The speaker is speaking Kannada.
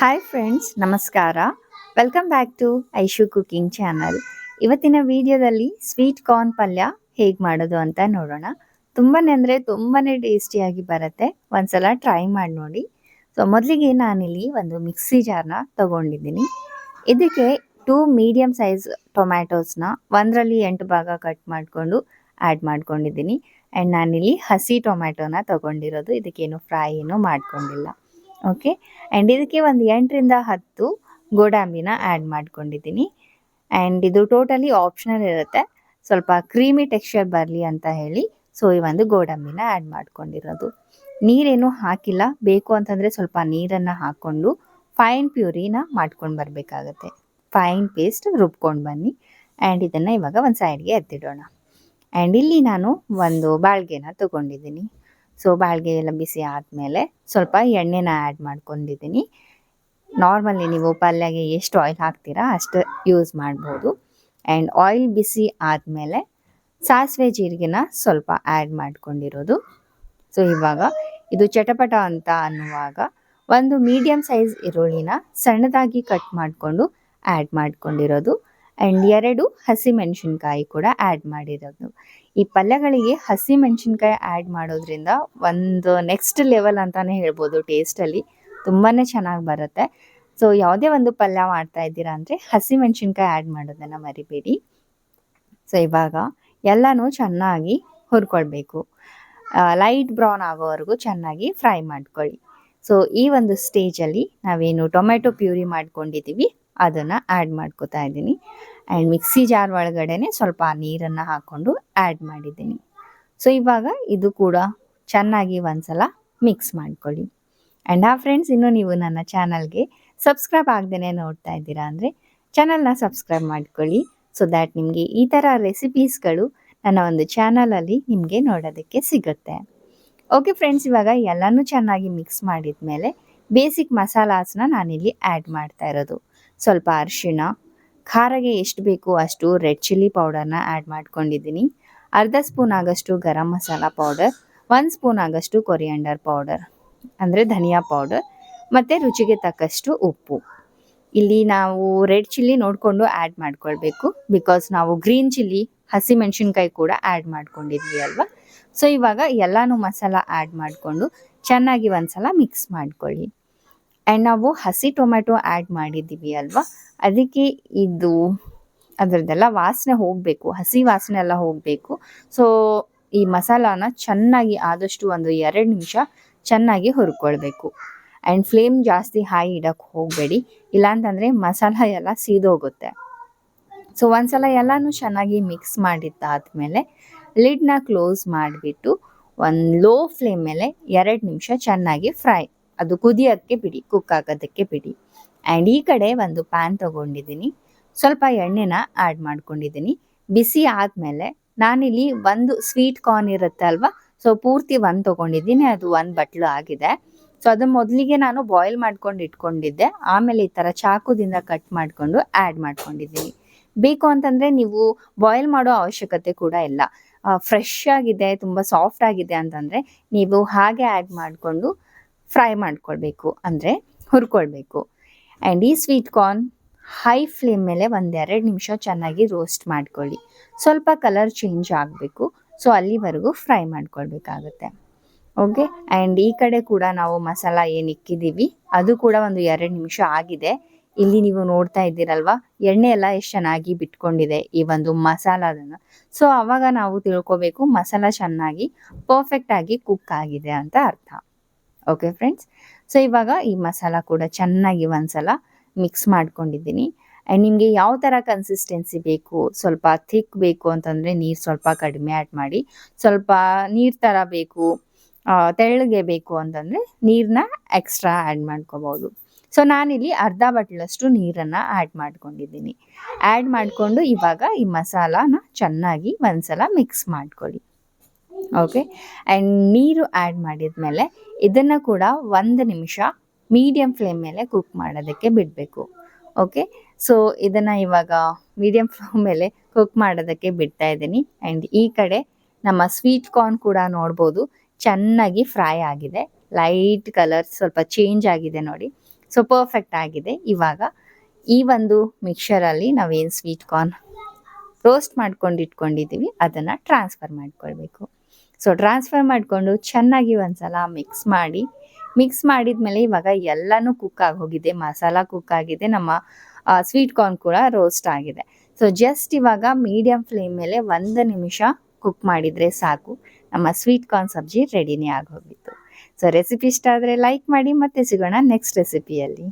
ಹಾಯ್ ಫ್ರೆಂಡ್ಸ್ ನಮಸ್ಕಾರ. Welcome back to Aishu cooking channel ಇವತ್ತಿನ ವಿಡಿಯೋದಲ್ಲಿ ಸ್ವೀಟ್ ಕಾರ್ನ್ ಪಲ್ಯ ಹೇಗೆ ಮಾಡೋದು ಅಂತ ನೋಡೋಣ. ತುಂಬಾನೇ ಅಂದರೆ ತುಂಬಾ ಟೇಸ್ಟಿಯಾಗಿ ಬರುತ್ತೆ. ಒಂದ್ಸಲ ಟ್ರೈ ಮಾಡಿ ನೋಡಿ. ಸೊ ಮೊದಲಿಗೆ ನಾನಿಲ್ಲಿ ಒಂದು ಮಿಕ್ಸಿ ಜಾರ್ನ ತಗೊಂಡಿದ್ದೀನಿ. ಇದಕ್ಕೆ ಟೂ ಮೀಡಿಯಮ್ ಸೈಜ್ ಟೊಮ್ಯಾಟೋಸ್ನ ಒಂದರಲ್ಲಿ ಎಂಟು ಭಾಗ ಕಟ್ ಮಾಡಿಕೊಂಡು ಆ್ಯಡ್ ಮಾಡ್ಕೊಂಡಿದ್ದೀನಿ. ಆ್ಯಂಡ್ ನಾನಿಲ್ಲಿ ಹಸಿ ಟೊಮ್ಯಾಟೋನ ತಗೊಂಡಿರೋದು. ಇದಕ್ಕೇನು ಫ್ರೈ ಏನು ಮಾಡ್ಕೊಂಡಿಲ್ಲ. ಓಕೆ ಆ್ಯಂಡ್ ಇದಕ್ಕೆ ಒಂದು ಎಂಟರಿಂದ ಹತ್ತು ಗೋಡಾಂಬಿನ ಆ್ಯಡ್ ಮಾಡ್ಕೊಂಡಿದ್ದೀನಿ. ಆ್ಯಂಡ್ ಇದು ಟೋಟಲಿ ಆಪ್ಷನಲ್ ಇರುತ್ತೆ. ಸ್ವಲ್ಪ ಕ್ರೀಮಿ ಟೆಕ್ಸ್ಚರ್ ಬರಲಿ ಅಂತ ಹೇಳಿ. ಸೊ ಈ ಒಂದು ಗೋಡಂಬಿನ ಆ್ಯಡ್ ಮಾಡ್ಕೊಂಡಿರೋದು. ನೀರೇನು ಹಾಕಿಲ್ಲ. ಬೇಕು ಅಂತಂದರೆ ಸ್ವಲ್ಪ ನೀರನ್ನು ಹಾಕ್ಕೊಂಡು ಫೈನ್ ಪ್ಯೂರಿನ ಮಾಡ್ಕೊಂಡು ಬರಬೇಕಾಗತ್ತೆ. ಫೈನ್ ಪೇಸ್ಟ್ ರುಬ್ಕೊಂಡು ಬನ್ನಿ. ಆ್ಯಂಡ್ ಇದನ್ನು ಇವಾಗ ಒಂದು ಸೈಡ್ಗೆ ಎತ್ತಿಡೋಣ. ಆ್ಯಂಡ್ ಇಲ್ಲಿ ನಾನು ಒಂದು ಬಾಳ್ಗೆನ ತಗೊಂಡಿದ್ದೀನಿ. ಸೊ ಬಾಳ್ಗೆ ಎಲ್ಲ ಬಿಸಿ ಆದಮೇಲೆ ಸ್ವಲ್ಪ ಎಣ್ಣೆನ ಆ್ಯಡ್ ಮಾಡ್ಕೊಂಡಿದ್ದೀನಿ. ನಾರ್ಮಲಿ ನೀವು ಪಲ್ಯಗೆ ಎಷ್ಟು ಆಯಿಲ್ ಹಾಕ್ತೀರಾ ಅಷ್ಟು ಯೂಸ್ ಮಾಡ್ಬೋದು. ಆ್ಯಂಡ್ ಆಯಿಲ್ ಬಿಸಿ ಆದಮೇಲೆ ಸಾಸಿವೆ ಜೀರಿಗೆನ ಸ್ವಲ್ಪ ಆ್ಯಡ್ ಮಾಡ್ಕೊಂಡಿರೋದು. ಸೊ ಇವಾಗ ಇದು ಚಟಪಟ ಅಂತ ಅನ್ನುವಾಗ ಒಂದು ಮೀಡಿಯಮ್ ಸೈಜ್ ಈರುಳ್ಳಿನ ಸಣ್ಣದಾಗಿ ಕಟ್ ಮಾಡಿಕೊಂಡು ಆ್ಯಡ್ ಮಾಡ್ಕೊಂಡಿರೋದು. ಆ್ಯಂಡ್ ಎರಡು ಹಸಿ ಮೆಣಸಿನ್ಕಾಯಿ ಕೂಡ ಆ್ಯಡ್ ಮಾಡಿರೋದು ಈ ಪಲ್ಯಗಳಿಗೆ ಹಸಿ ಮೆಣಸಿನ್ಕಾಯಿ ಆ್ಯಡ್ ಮಾಡೋದ್ರಿಂದ ಒಂದು ನೆಕ್ಸ್ಟ್ ಲೆವೆಲ್ ಅಂತಲೇ ಹೇಳ್ಬೋದು ಟೇಸ್ಟಲ್ಲಿ ತುಂಬಾ ಚೆನ್ನಾಗಿ ಬರುತ್ತೆ. ಸೊ ಯಾವುದೇ ಒಂದು ಪಲ್ಯ ಮಾಡ್ತಾ ಇದ್ದೀರಾ ಅಂದರೆ ಹಸಿ ಮೆಣಸಿನ್ಕಾಯಿ ಆ್ಯಡ್ ಮಾಡೋದನ್ನು ಮರಿಬೇಡಿ. ಸೊ ಇವಾಗ ಎಲ್ಲನೂ ಚೆನ್ನಾಗಿ ಹುರ್ಕೊಳ್ಬೇಕು. ಲೈಟ್ ಬ್ರೌನ್ ಆಗೋವರೆಗೂ ಚೆನ್ನಾಗಿ ಫ್ರೈ ಮಾಡ್ಕೊಳ್ಳಿ. ಸೊ ಈ ಒಂದು ಸ್ಟೇಜಲ್ಲಿ ನಾವೇನು ಟೊಮೆಟೊ ಪ್ಯೂರಿ ಮಾಡ್ಕೊಂಡಿದ್ದೀವಿ. ಅದನ್ನು ಆ್ಯಡ್ ಮಾಡ್ಕೋತಾ ಇದ್ದೀನಿ. ಆ್ಯಂಡ್ ಮಿಕ್ಸಿ ಜಾರ್ ಒಳಗಡೆ ಸ್ವಲ್ಪ ನೀರನ್ನು ಹಾಕ್ಕೊಂಡು ಆ್ಯಡ್ ಮಾಡಿದ್ದೀನಿ. ಸೊ ಇವಾಗ ಇದು ಕೂಡ ಚೆನ್ನಾಗಿ ಒಂದ್ಸಲ ಮಿಕ್ಸ್ ಮಾಡ್ಕೊಳ್ಳಿ. ಆ್ಯಂಡ್ ಆ ಫ್ರೆಂಡ್ಸ್ ಇನ್ನೂ ನೀವು ನನ್ನ ಚಾನಲ್ಗೆ ಸಬ್ಸ್ಕ್ರೈಬ್ ಆಗದೇ ನೋಡ್ತಾ ಇದ್ದೀರಾ ಅಂದರೆ ಚಾನಲ್ನ ಸಬ್ಸ್ಕ್ರೈಬ್ ಮಾಡ್ಕೊಳ್ಳಿ. ಸೊ ದ್ಯಾಟ್ ನಿಮಗೆ ಈ ಥರ ರೆಸಿಪೀಸ್ಗಳು ನನ್ನ ಒಂದು ಚಾನಲಲ್ಲಿ ನಿಮಗೆ ನೋಡೋದಕ್ಕೆ ಸಿಗುತ್ತೆ. ಓಕೆ ಫ್ರೆಂಡ್ಸ್ ಇವಾಗ ಎಲ್ಲನೂ ಚೆನ್ನಾಗಿ ಮಿಕ್ಸ್ ಮಾಡಿದ ಮೇಲೆ ಬೇಸಿಕ್ ಮಸಾಲಾಸ್ನ ನಾನಿಲ್ಲಿ ಆ್ಯಡ್ ಮಾಡ್ತಾ ಇರೋದು. ಸ್ವಲ್ಪ ಅರಿಶಿಣ, ಖಾರಗೆ ಎಷ್ಟು ಬೇಕು ಅಷ್ಟು ರೆಡ್ ಚಿಲ್ಲಿ ಪೌಡರ್ನ ಆ್ಯಡ್ ಮಾಡ್ಕೊಂಡಿದ್ದೀನಿ. ಅರ್ಧ ಸ್ಪೂನ್ ಆಗಷ್ಟು ಗರಂ ಮಸಾಲ ಪೌಡರ್, ಒಂದು ಸ್ಪೂನ್ ಆಗಷ್ಟು ಕೊರಿಯಾಂಡರ್ ಪೌಡರ್, ಅಂದರೆ ಧನಿಯಾ ಪೌಡರ್ ಮತ್ತು ರುಚಿಗೆ ತಕ್ಕಷ್ಟು ಉಪ್ಪು. ಇಲ್ಲಿ ನಾವು ರೆಡ್ ಚಿಲ್ಲಿ ನೋಡಿಕೊಂಡು ಆ್ಯಡ್ ಮಾಡ್ಕೊಳ್ಬೇಕು. ಬಿಕಾಸ್ ನಾವು ಗ್ರೀನ್ ಚಿಲ್ಲಿ, ಹಸಿ ಮೆಣಸಿನ್ಕಾಯಿ ಕೂಡ ಆ್ಯಡ್ ಮಾಡ್ಕೊಂಡಿದ್ವಿ ಅಲ್ವಾ? ಸೊ ಇವಾಗ ಎಲ್ಲನೂ ಮಸಾಲ ಆ್ಯಡ್ ಮಾಡಿಕೊಂಡು ಚೆನ್ನಾಗಿ ಒಂದು ಸಲ ಮಿಕ್ಸ್ ಮಾಡ್ಕೊಳ್ಳಿ. ಆ್ಯಂಡ್ ನಾವು ಹಸಿ ಟೊಮೆಟೊ ಆ್ಯಡ್ ಮಾಡಿದ್ದೀವಿ ಅಲ್ವಾ? ಅದಕ್ಕೆ ಇದು ಅದರದ್ದೆಲ್ಲ ವಾಸನೆ ಹೋಗಬೇಕು, ಹಸಿ ವಾಸನೆ ಎಲ್ಲ ಹೋಗಬೇಕು. ಸೊ ಈ ಮಸಾಲಾನ ಚೆನ್ನಾಗಿ ಆದಷ್ಟು ಒಂದು ಎರಡು ನಿಮಿಷ ಚೆನ್ನಾಗಿ ಹುರ್ಕೊಳ್ಬೇಕು. ಆ್ಯಂಡ್ ಫ್ಲೇಮ್ ಜಾಸ್ತಿ ಹೈ ಇಡೋಕ್ಕೆ ಹೋಗಬೇಡಿ. ಇಲ್ಲಾಂತಂದರೆ ಮಸಾಲ ಎಲ್ಲ ಸೀದೋಗುತ್ತೆ. ಸೊ ಒಂದ್ಸಲ ಎಲ್ಲನೂ ಚೆನ್ನಾಗಿ ಮಿಕ್ಸ್ ಮಾಡಿದ್ದಾದಮೇಲೆ ಲಿಡ್ನ ಕ್ಲೋಸ್ ಮಾಡಿಬಿಟ್ಟು ಒಂದು ಲೋ ಫ್ಲೇಮ್ ಮೇಲೆ ಎರಡು ನಿಮಿಷ ಚೆನ್ನಾಗಿ ಫ್ರೈ ಅದು ಕುದಿಯೋಕ್ಕೆ ಬಿಡಿ ಕುಕ್ ಆಗೋದಕ್ಕೆ ಬಿಡಿ. ಆ್ಯಂಡ್ ಈ ಕಡೆ ಒಂದು ಪ್ಯಾನ್ ತೊಗೊಂಡಿದ್ದೀನಿ. ಸ್ವಲ್ಪ ಎಣ್ಣೆನ ಆ್ಯಡ್ ಮಾಡ್ಕೊಂಡಿದ್ದೀನಿ. ಬಿಸಿ ಆದಮೇಲೆ ನಾನಿಲ್ಲಿ ಒಂದು ಸ್ವೀಟ್ ಕಾರ್ನ್ ಇರುತ್ತೆ ಅಲ್ವಾ? ಸೊ ಪೂರ್ತಿ ಒಂದು ತೊಗೊಂಡಿದ್ದೀನಿ. ಅದು ಒಂದು ಬಟ್ಲು ಆಗಿದೆ. ಸೊ ಅದು ಮೊದಲಿಗೆ ನಾನು ಬಾಯ್ಲ್ ಮಾಡ್ಕೊಂಡು ಇಟ್ಕೊಂಡಿದ್ದೆ. ಆಮೇಲೆ ಈ ಥರ ಚಾಕುದಿಂದ ಕಟ್ ಮಾಡಿಕೊಂಡು ಆ್ಯಡ್ ಮಾಡ್ಕೊಂಡಿದ್ದೀನಿ. ಬೇಕು ಅಂತಂದರೆ ನೀವು ಬಾಯ್ಲ್ ಮಾಡೋ ಅವಶ್ಯಕತೆ ಕೂಡ ಇಲ್ಲ. ಫ್ರೆಶ್ ಆಗಿದೆ, ತುಂಬ ಸಾಫ್ಟ್ ಆಗಿದೆ ಅಂತಂದರೆ ನೀವು ಹಾಗೆ ಆ್ಯಡ್ ಮಾಡಿಕೊಂಡು ಫ್ರೈ ಮಾಡ್ಕೊಳ್ಬೇಕು, ಅಂದರೆ ಹುರ್ಕೊಳ್ಬೇಕು. ಆ್ಯಂಡ್ ಈ ಸ್ವೀಟ್ ಕಾರ್ನ್ ಹೈ ಫ್ಲೇಮ್ ಮೇಲೆ ಒಂದೆರಡು ನಿಮಿಷ ಚೆನ್ನಾಗಿ ರೋಸ್ಟ್ ಮಾಡ್ಕೊಳ್ಳಿ. ಸ್ವಲ್ಪ ಕಲರ್ ಚೇಂಜ್ ಆಗಬೇಕು ಸೊ ಅಲ್ಲಿವರೆಗೂ ಫ್ರೈ ಮಾಡ್ಕೊಳ್ಬೇಕಾಗುತ್ತೆ. ಓಕೆ ಆ್ಯಂಡ್ ಈ ಕಡೆ ಕೂಡ ನಾವು ಮಸಾಲ ಏನು ಇಕ್ಕಿದ್ದೀವಿ, ಅದು ಕೂಡ ಒಂದು ಎರಡು ನಿಮಿಷ ಆಗಿದೆ. ಇಲ್ಲಿ ನೀವು ನೋಡ್ತಾ ಇದ್ದೀರಲ್ವಾ, ಎಣ್ಣೆ ಎಲ್ಲ ಎಷ್ಟು ಚೆನ್ನಾಗಿ ಬಿಟ್ಕೊಂಡಿದೆ ಈ ಒಂದು ಮಸಾಲದನ್ನು. ಸೊ ಅವಾಗ ನಾವು ತಿಳ್ಕೊಬೇಕು ಮಸಾಲ ಚೆನ್ನಾಗಿ ಪರ್ಫೆಕ್ಟಾಗಿ ಕುಕ್ ಆಗಿದೆ ಅಂತ ಅರ್ಥ. ಓಕೆ ಫ್ರೆಂಡ್ಸ್ ಸೊ ಇವಾಗ ಈ ಮಸಾಲ ಕೂಡ ಚೆನ್ನಾಗಿ ಒಂದ್ಸಲ ಮಿಕ್ಸ್ ಮಾಡ್ಕೊಂಡಿದ್ದೀನಿ. ಆ್ಯಂಡ್ ನಿಮಗೆ ಯಾವ ಥರ ಕನ್ಸಿಸ್ಟೆನ್ಸಿ ಬೇಕು, ಸ್ವಲ್ಪ ಥಿಕ್ ಬೇಕು ಅಂತಂದರೆ ನೀರು ಸ್ವಲ್ಪ ಕಡಿಮೆ ಆ್ಯಡ್ ಮಾಡಿ, ಸ್ವಲ್ಪ ನೀರು ಥರ ಬೇಕು ತೆಳ್ಳಗೆ ಬೇಕು ಅಂತಂದರೆ ನೀರನ್ನ ಎಕ್ಸ್ಟ್ರಾ ಆ್ಯಡ್ ಮಾಡ್ಕೋಬೋದು. ಸೊ ನಾನಿಲ್ಲಿ ಅರ್ಧ ಬಟ್ಲಷ್ಟು ನೀರನ್ನು ಆ್ಯಡ್ ಮಾಡ್ಕೊಂಡಿದ್ದೀನಿ. ಆ್ಯಡ್ ಮಾಡಿಕೊಂಡು ಇವಾಗ ಈ ಮಸಾಲಾನ ಚೆನ್ನಾಗಿ ಒಂದ್ಸಲ ಮಿಕ್ಸ್ ಮಾಡ್ಕೊಳ್ಳಿ. ಓಕೆ ಆ್ಯಂಡ್ ನೀರು ಆ್ಯಡ್ ಮಾಡಿದ್ಮೇಲೆ ಇದನ್ನು ಕೂಡ ಒಂದು ನಿಮಿಷ ಮೀಡಿಯಂ ಫ್ಲೇಮ್ ಮೇಲೆ ಕುಕ್ ಮಾಡೋದಕ್ಕೆ ಬಿಡಬೇಕು. ಓಕೆ ಸೊ ಇದನ್ನು ಇವಾಗ ಮೀಡಿಯಂ ಫ್ಲೇಮ್ ಮೇಲೆ ಕುಕ್ ಮಾಡೋದಕ್ಕೆ ಬಿಡ್ತಾ ಇದ್ದೀನಿ. ಆ್ಯಂಡ್ ಈ ಕಡೆ ನಮ್ಮ ಸ್ವೀಟ್ ಕಾರ್ನ್ ಕೂಡ ನೋಡ್ಬೋದು. ಚೆನ್ನಾಗಿ ಫ್ರೈ ಆಗಿದೆ. ಲೈಟ್ ಕಲರ್ ಸ್ವಲ್ಪ ಚೇಂಜ್ ಆಗಿದೆ ನೋಡಿ. ಸೊ ಪರ್ಫೆಕ್ಟ್ ಆಗಿದೆ. ಇವಾಗ ಈ ಒಂದು ಮಿಕ್ಸರಲ್ಲಿ ನಾವೇನು ಸ್ವೀಟ್ ಕಾರ್ನ್ ರೋಸ್ಟ್ ಮಾಡ್ಕೊಂಡು ಇಟ್ಕೊಂಡಿದ್ದೀವಿ ಅದನ್ನು ಟ್ರಾನ್ಸ್ಫರ್ ಮಾಡ್ಕೊಳ್ಬೇಕು. ಸೊ ಟ್ರಾನ್ಸ್ಫರ್ ಮಾಡಿಕೊಂಡು ಚೆನ್ನಾಗಿ ಒಂದ್ಸಲ ಮಿಕ್ಸ್ ಮಾಡಿ ಮಿಕ್ಸ್ ಮಾಡಿದ ಮೇಲೆ ಇವಾಗ ಎಲ್ಲನೂ ಕುಕ್ ಹೋಗಿದೆ ಮಸಾಲ ಕುಕ್ ಆಗಿದೆ. ನಮ್ಮ ಸ್ವೀಟ್ ಕಾರ್ನ್ ಕೂಡ ರೋಸ್ಟ್ ಆಗಿದೆ. ಸೊ ಜಸ್ಟ್ ಇವಾಗ ಮೀಡಿಯಂ ಫ್ಲೇಮ್ ಮೇಲೆ ಒಂದು ನಿಮಿಷ ಕುಕ್ ಮಾಡಿದರೆ ಸಾಕು. ನಮ್ಮ ಸ್ವೀಟ್ ಕಾರ್ನ್ ಸಬ್ಜಿ ರೆಡಿನೇ ಆಗೋಗಿತ್ತು. ಸೊ ರೆಸಿಪಿ ಇಷ್ಟ ಆದರೆ ಲೈಕ್ ಮಾಡಿ ಮತ್ತೆ ಸಿಗೋಣ ನೆಕ್ಸ್ಟ್ ರೆಸಿಪಿಯಲ್ಲಿ